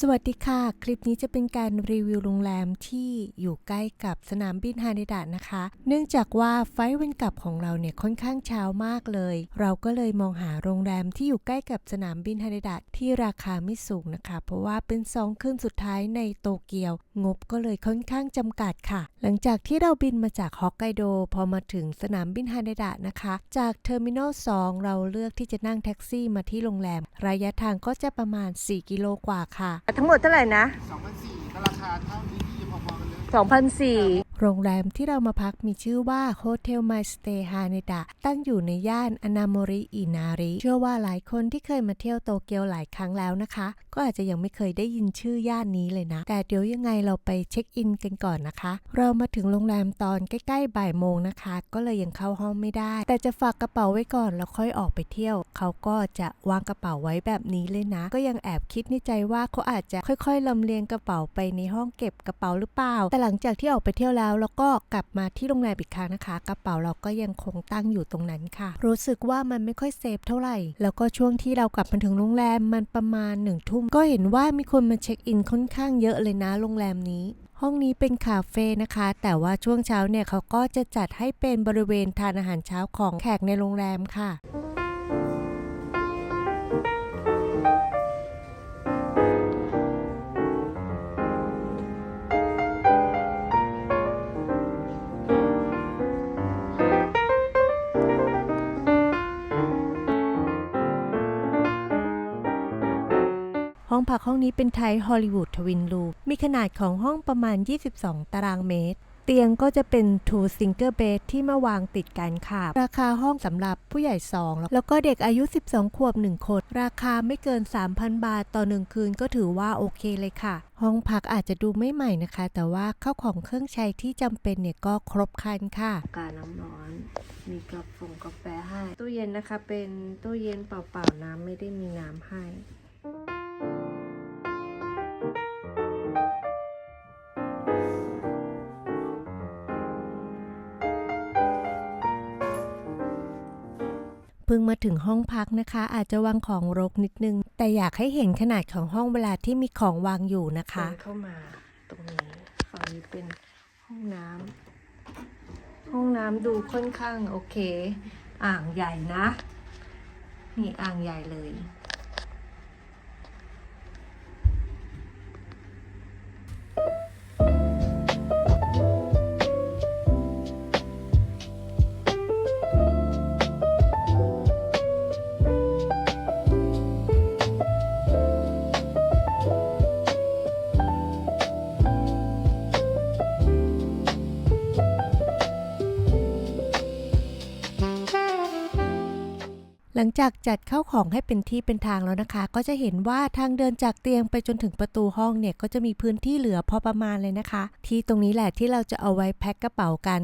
สวัสดีค่ะ คลิปนี้จะเป็นการรีวิวโรงแรมที่อยู่ใกล้กับสนามบินฮาเดดะนะคะ เนื่องจากว่าไฟล์วันกลับของเราเนี่ยค่อนข้างเช้ามากเลย เราก็เลยมองหาโรงแรมที่อยู่ใกล้กับสนามบินฮาเดดะที่ราคาไม่สูงนะคะ เพราะว่าเป็นสองคืนสุดท้ายในโตเกียว งบก็เลยค่อนข้างจำกัดค่ะ หลังจากที่เราบินมาจากฮอกไกโด พอมาถึงสนามบินฮาเดดะนะคะ จากเทอร์มินอล2เราเลือกที่จะนั่งแท็กซี่มาที่โรงแรม ระยะทางก็จะประมาณ 4 กิโลกว่าค่ะทั้งหมดเท่าไหร่นะ2,400ก็ราคาเท่าที่นี่พอๆกันเลย 2,004 โรงแรมที่เรามาพักมีชื่อว่า Hotel My Stay Haneda ตั้งอยู่ในย่านอนามริอินาริ เชื่อว่าหลายคนที่เคยมาเที่ยวโตเกียวหลายครั้งแล้วนะคะ ก็อาจจะยังไม่เคยได้ยินชื่อย่านนี้เลยนะ แต่เดี๋ยวยังไงเราไปเช็คอินกันก่อนนะคะ เรามาถึงโรงแรมตอนใกล้ๆบ่ายโมงนะคะ ก็เลยยังเข้าห้องไม่ได้ แต่จะฝากกระเป๋าไว้ก่อนแล้วค่อยออกไปเที่ยว เขาก็จะวางกระเป๋าไว้แบบนี้เลยนะ ก็ยังแอบคิดในใจว่าเขาอาจจะค่อย ๆลำเลียงกระเป๋าไปในห้องเก็บกระเป๋าหรือเปล่า แต่หลังจากที่ออกไปเที่ยวแล้วแล้วเราก็กลับมาที่โรงแรมอีกครั้งนะคะ กระเป๋าเราก็ยังคงตั้งอยู่ตรงนั้นค่ะ รู้สึกว่ามันไม่ค่อยเซฟเท่าไหร่ แล้วก็ช่วงที่เรากลับมาถึงโรงแรมมันประมาณหนึ่งทุ่มก็เห็นว่ามีคนมาเช็คอินค่อนข้างเยอะเลยนะโรงแรมนี้ห้องนี้เป็นคาเฟ่นะคะ แต่ว่าช่วงเช้าเนี่ยเขาก็จะจัดให้เป็นบริเวณทานอาหารเช้าของแขกในโรงแรมค่ะ องพักห้องนี้เป็นไทยฮอลลีวูดทวินรูมมีขนาดของห้องประมาณ 22 ตารางเมตร เตียงก็จะเป็น two single bed ที่มาวางติดกันค่ะ ราคาห้องสำหรับผู้ใหญ่ 2 แล้วก็เด็กอายุ 12 ขวบ 1 คน ราคาไม่เกิน 3,000 บาทต่อ 1 คืนก็ถือว่าโอเคเลยค่ะ ห้องพักอาจจะดูไม่ใหม่นะคะ แต่ว่าข้าวของเครื่องใช้ที่จำเป็นเนี่ยก็ครบครันค่ะ กาน้ำร้อน มีกาแฟกาแฟให้ ตู้เย็นนะคะเป็นตู้เย็นเปล่าๆน้ำไม่ได้มีน้ำให้ เพิ่งมาถึงห้องพักนะคะ อาจจะวางของรกนิดนึง แต่อยากให้เห็นขนาดของห้องเวลาที่มีของวางอยู่นะคะเข้ามาตรงนี้ฝั่งนี้เป็นห้องน้ำห้องน้ำดูค่อนข้างโอเค อ่างใหญ่นะ นี่อ่างใหญ่เลย หลังจากจัดเข้าของให้เป็นที่เป็นทางแล้วนะคะ ก็จะเห็นว่าทางเดินจากเตียงไปจนถึงประตูห้องเนี่ยก็จะมีพื้นที่เหลือพอประมาณเลยนะคะ ที่ตรงนี้แหละที่เราจะเอาไว้แพ็คกระเป๋ากัน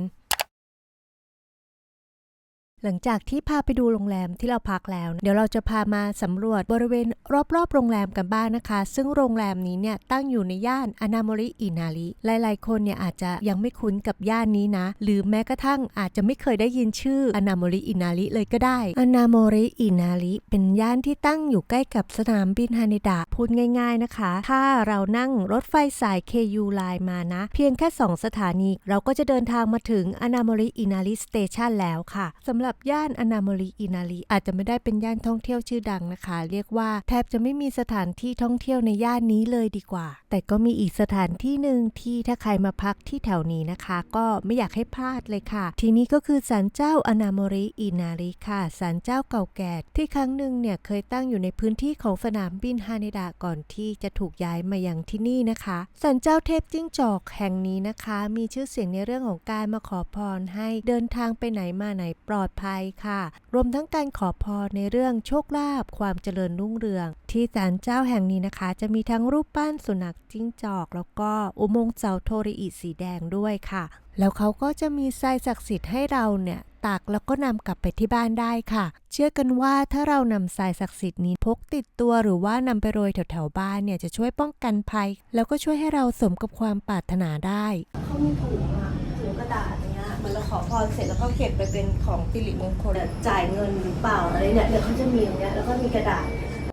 หลังจากที่พาไปดูโรงแรมที่เราพักแล้ว เดี๋ยวเราจะพามาสำรวจบริเวณรอบๆ โรงแรมกันบ้างนะคะ ซึ่งโรงแรมนี้เนี่ยตั้งอยู่ในย่านอนาโมริอินาริหลายๆ คนเนี่ยอาจจะยังไม่คุ้นกับย่านนี้นะ หรือแม้กระทั่งอาจจะไม่เคยได้ยินชื่ออนาโมริอินาริเลยก็ได้อนาโมริอินาริเป็นย่านที่ตั้งอยู่ใกล้กับสนามบินฮานิดะพูดง่าย ๆนะคะ ถ้าเรานั่งรถไฟสาย KU Line มานะ เพียงแค่ 2 สถานี เราก็จะเดินทางมาถึงอนาโมริอินาริสเตชันแล้วค่ะสำหรับย่านอนาโมริอินาริอาจจะไม่ได้เป็นย่านท่องเที่ยวชื่อดังนะคะ เรียกว่าแทบจะไม่มีสถานที่ท่องเที่ยวในย่านนี้เลยดีกว่า แต่ก็มีอีกสถานที่หนึ่งที่ถ้าใครมาพักที่แถวนี้นะคะ ก็ไม่อยากให้พลาดเลยค่ะ ที่นี่ก็คือศาลเจ้าอนาโมริอินาริค่ะศาลเจ้าเก่าแก่ที่ครั้งหนึ่งเนี่ยเคยตั้งอยู่ในพื้นที่ของสนามบินฮาเนดะก่อนที่จะถูกย้ายมายังที่นี่นะคะศาลเจ้าเทพจิ้งจอกแห่งนี้นะคะ มีชื่อเสียงในเรื่องของการมาขอพรให้เดินทางไปไหนมาไหนปลอดภัยค่ะ รวมทั้งการขอพรในเรื่องโชคลาภความเจริญรุ่งเรือง ที่ศาลเจ้าแห่งนี้นะคะ จะมีทั้งรูปปั้นสุนัขจิ้งจอก แล้วก็อุโมงค์เสาโทริอิสีแดงด้วยค่ะ แล้วเขาก็จะมีทรายศักดิ์สิทธิ์ให้เราเนี่ยตักแล้วก็นำกลับไปที่บ้านได้ค่ะ เชื่อกันว่าถ้าเรานำทรายศักดิ์สิทธิ์นี้พกติดตัวหรือว่านำไปโรยแถวๆบ้านเนี่ยจะช่วยป้องกันภัย แล้วก็ช่วยให้เราสมกับความปรารถนาได้เขามีถุงอะถุงกระดาษ เนี้ยเหมือนเราขอพรเสร็จแล้วก็เก็บไปเป็นของสิริมงคลจ่ายเงินหรือเปล่าอะไรเนี่ยเดี๋ยวเขาจะมีอย่างเงี้ยแล้วก็มีกระดาษ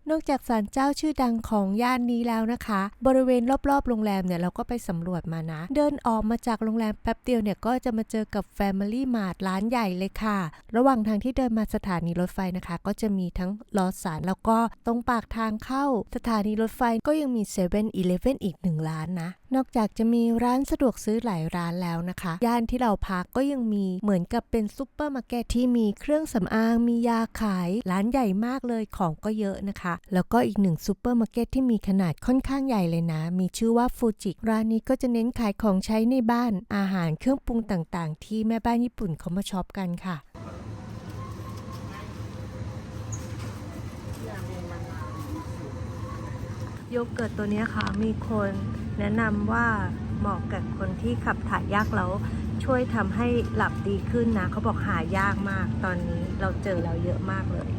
นอกจากศาลเจ้าชื่อดังของย่านนี้แล้วนะคะ บริเวณรอบๆ โรงแรมเนี่ยเราก็ไปสำรวจมานะ เดินออกมาจากโรงแรมแป๊บเดียวเนี่ยก็จะมาเจอกับ Family Mart ร้านใหญ่เลยค่ะ ระหว่างทางที่เดินมาสถานีรถไฟนะคะ ก็จะมีทั้งลอสานแล้วก็ตรงปากทางเข้า สถานีรถไฟก็ยังมี7 e เ e ่ e ออีกหนึ่งร้านนะ นอกจากจะมีร้านสะดวกซื้อหลายร้านแล้วนะคะ ย่านที่เราพักก็ยังมีเหมือนกับเป็นซุปเปอร์มาร์เก็ตที่มีเครื่องสำอางมียาขาย ร้านใหญ่มากเลยของก็เยอะนะคะ แล้วก็อีกหนึ่งซุปเปอร์มาร์เก็ตที่มีขนาดค่อนข้างใหญ่เลยนะ มีชื่อว่าฟูจิร้านนี้ก็จะเน้นขายของใช้ในบ้านอาหารเครื่องปรุงต่างๆ ที่แม่บ้านญี่ปุ่นเขามาช็อปกันค่ะโยเกิร์ตตัวนี้ค่ะมีคน แนะนำว่าเหมาะกับคนที่ขับถ่ายยากแล้ว ช่วยทำให้หลับดีขึ้นนะ เขาบอกหายากมากตอนนี้เราเจอเราเยอะมากเลย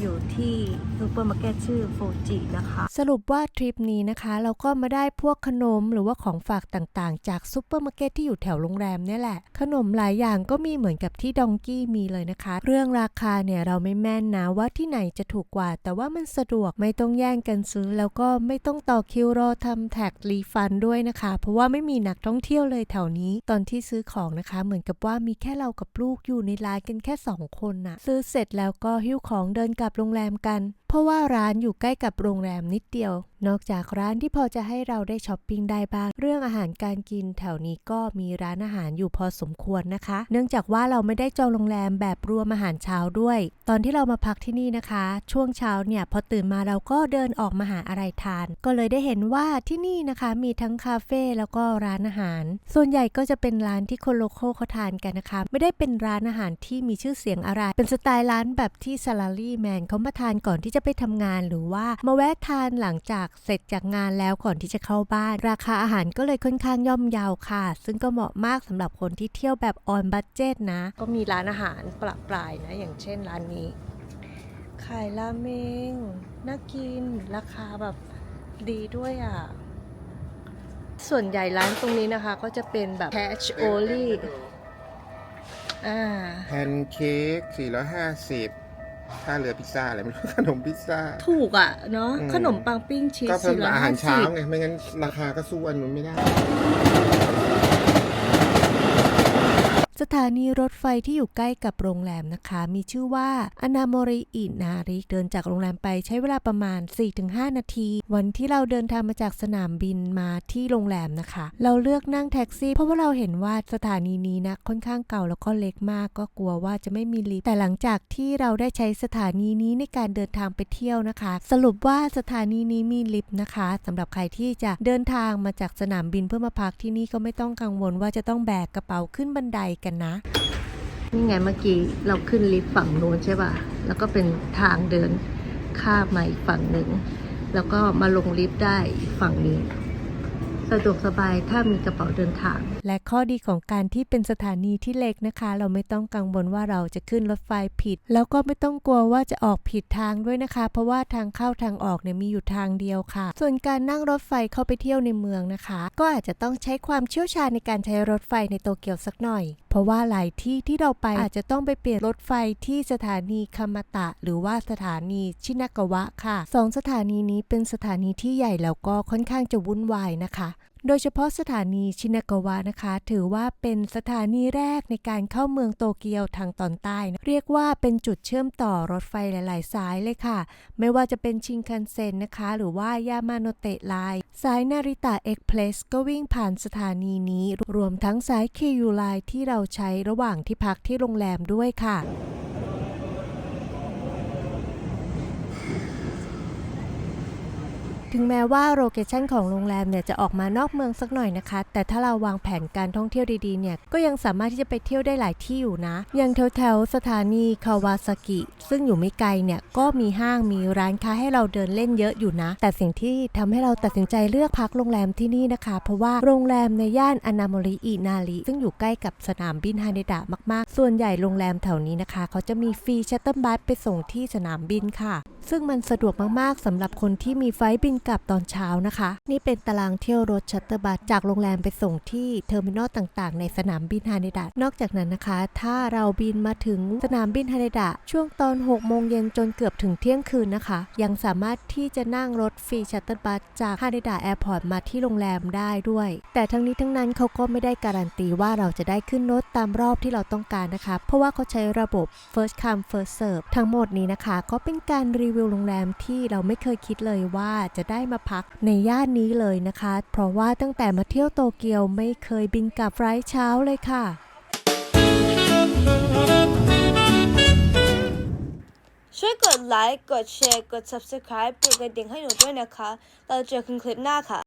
อยู่ที่ซูเปอร์มาร์เก็ตชื่อฟูจินะคะ สรุปว่าทริปนี้นะคะ เราก็มาได้พวกขนมหรือว่าของฝากต่างๆ จากซูเปอร์มาร์เก็ตที่อยู่แถวโรงแรมเนี่ยแหละ ขนมหลายอย่างก็มีเหมือนกับที่ดองกี้มีเลยนะคะ เรื่องราคาเนี่ยเราไม่แม่นนะว่าที่ไหนจะถูกกว่า แต่ว่ามันสะดวกไม่ต้องแย่งกันซื้อ แล้วก็ไม่ต้องต่อคิวรอทำแท็กรีฟันด้วยนะคะ เพราะว่าไม่มีนักท่องเที่ยวเลยแถวนี้ ตอนที่ซื้อของนะคะ เหมือนกับว่ามีแค่เรากับลูกอยู่ในร้านกันแค่สองคนน่ะ ซื้อเสร็จแล้วก็หิ้วของเดินกลับบโรงแรมกันเพราะว่าร้านอยู่ใกล้กับโรงแรมนิดเดียว นอกจากร้านที่พอจะให้เราได้ช้อปปิ้งได้บ้าง เรื่องอาหารการกินแถวนี้ก็มีร้านอาหารอยู่พอสมควรนะคะ เนื่องจากว่าเราไม่ได้จองโรงแรมแบบรวมอาหารเช้าด้วย ตอนที่เรามาพักที่นี่นะคะ ช่วงเช้าเนี่ยพอตื่นมาเราก็เดินออกมาหาอะไรทาน ก็เลยได้เห็นว่าที่นี่นะคะมีทั้งคาเฟ่แล้วก็ร้านอาหาร ส่วนใหญ่ก็จะเป็นร้านที่คนโลโก้เขาทานกันนะคะ ไม่ได้เป็นร้านอาหารที่มีชื่อเสียงอะไร เป็นสไตล์ร้านแบบที่ซาลารีแมนเขามาทานก่อนที่จะไปทำงานหรือว่ามาแวะทานหลังจากเสร็จจากงานแล้วก่อนที่จะเข้าบ้าน ราคาอาหารก็เลยค่อนข้างย่อมเยาวค่ะ ซึ่งก็เหมาะมากสำหรับคนที่เที่ยวแบบออนบัตเจตนะ ก็มีร้านอาหารปรับปรายนะ อย่างเช่นร้านนี้ ขายราเมงน่ากิน ราคาแบบดีด้วยอะ ส่วนใหญ่ร้านตรงนี้นะคะ ก็จะเป็นแบบ cash only อ่าแพนเค้ก450 ถ้าเรือพิซซ่าอะไรไม่รู้ขนมพิซซ่า ถูกอะเนาะอืม ขนมปังปิ้งชีสก็เพิ่มสี่ร้อยอาหาห้ารเช้าสิบไง ไม่งั้นราคาก็สู้อันนู้นไม่ได้ สถานีรถไฟที่อยู่ใกล้กับโรงแรมนะคะ มีชื่อว่าอนาโมริอินาริเดินจากโรงแรมไปใช้เวลาประมาณ 4-5 นาที วันที่เราเดินทางมาจากสนามบินมาที่โรงแรมนะคะ เราเลือกนั่งแท็กซี่ เพราะว่าเราเห็นว่าสถานีนี้นะค่อนข้างเก่าแล้วก็เล็กมากก็กลัวว่าจะไม่มีลิฟต์แต่หลังจากที่เราได้ใช้สถานีนี้ในการเดินทางไปเที่ยวนะคะ สรุปว่าสถานีนี้มีลิฟต์นะคะสำหรับใครที่จะเดินทางมาจากสนามบินเพื่อมาพักที่นี่ก็ไม่ต้องกังวลว่าจะต้องแบกกระเป๋าขึ้นบันไดกันนะ นี่ไงเมื่อกี้เราขึ้นลิฟต์ฝั่งโน้นใช่ป่ะ แล้วก็เป็นทางเดินข้ามมาอีกฝั่งหนึ่ง แล้วก็มาลงลิฟต์ได้อีกฝั่งนี้สะดวกสบายถ้ามีกระเป๋าเดินทาง และข้อดีของการที่เป็นสถานีที่เล็กนะคะ เราไม่ต้องกังวลว่าเราจะขึ้นรถไฟผิด แล้วก็ไม่ต้องกลัวว่าจะออกผิดทางด้วยนะคะ เพราะว่าทางเข้าทางออกเนี่ยมีอยู่ทางเดียวค่ะ ส่วนการนั่งรถไฟเข้าไปเที่ยวในเมืองนะคะ ก็อาจจะต้องใช้ความเชี่ยวชาญในการใช้รถไฟในโตเกียวสักหน่อยเพ ราะว่าหลายที่ที่เราไปอาจจะต้องไปเปลี่ยนรถไฟที่สถานีคามาตะ หรือว่าสถานีชินากาวะค่ะสองสถานีนี้เป็นสถานีที่ใหญ่แล้วก็ค่อนข้างจะวุ่นวายนะคะ โดยเฉพาะสถานีชินากาวะนะคะ ถือว่าเป็นสถานีแรกในการเข้าเมืองโตเกียวทางตอนใต้นะเรียกว่าเป็นจุดเชื่อมต่อรถไฟหลาย ๆ สายเลยค่ะ ไม่ว่าจะเป็นชินคันเซ็นนะคะ หรือว่ายามาโนเตะไลน์สายนาริตะเอ็กเพลสก็วิ่งผ่านสถานีนี้ รวมทั้งสายเคยูไลน์ที่เราใช้ระหว่างที่พักที่โรงแรมด้วยค่ะ ถึงแม้ว่าโลเคชันของโรงแรมเนี่ยจะออกมานอกเมืองสักหน่อยนะคะ แต่ถ้าเราวางแผนการท่องเที่ยวดีๆเนี่ยก็ยังสามารถที่จะไปเที่ยวได้หลายที่อยู่นะ อย่างแถวๆสถานีคาวาซากิ ซึ่งอยู่ไม่ไกลเนี่ยก็มีห้างมีร้านค้าให้เราเดินเล่นเยอะอยู่นะ แต่สิ่งที่ทำให้เราตัดสินใจเลือกพักโรงแรมที่นี่นะคะ เพราะว่าโรงแรมในย่านอนาโมริอินาริซึ่งอยู่ใกล้กับสนามบินฮาเดดะมากๆ ส่วนใหญ่โรงแรมแถวนี้นะคะ เขาจะมีฟรีชัตเติลบัสไปส่งที่สนามบินค่ะ ซึ่งมันสะดวกมาก ๆสำหรับคนที่มีไฟบินกลับตอนเช้านะคะ นี่เป็นตารางเที่ยวรถชัตเตอร์บัสจากโรงแรมไปส่งที่เทอร์มินอลต่าง ๆ ในสนามบินฮาเนดะนอกจากนั้นนะคะ ถ้าเราบินมาถึงสนามบินฮาเนดะช่วงตอน 6 โมงเย็นจนเกือบถึงเที่ยงคืนนะคะ ยังสามารถที่จะนั่งรถฟรีชัตเตอร์บัสจากฮาเนดะแอร์พอร์ตมาที่โรงแรมได้ด้วย แต่ทั้งนี้ทั้งนั้นเขาก็ไม่ได้การันตีว่าเราจะได้ขึ้นรถตามรอบที่เราต้องการนะคะ เพราะว่าเขาใช้ระบบ first come first serve ทั้งหมดนี้นะคะ ก็เป็นการรีวิววิวโรงแรมที่เราไม่เคยคิดเลยว่าจะได้มาพักในย่านนี้เลยนะคะ เพราะว่าตั้งแต่มาเที่ยวโตเกียวไม่เคยบินกลับไฟล์เช้าเลยค่ะช่วยกดไลค์ กดแชร์ กด subscribe กดกระดิ่งให้หนูด้วยนะคะ เราเจอกันคลิปหน้าค่ะ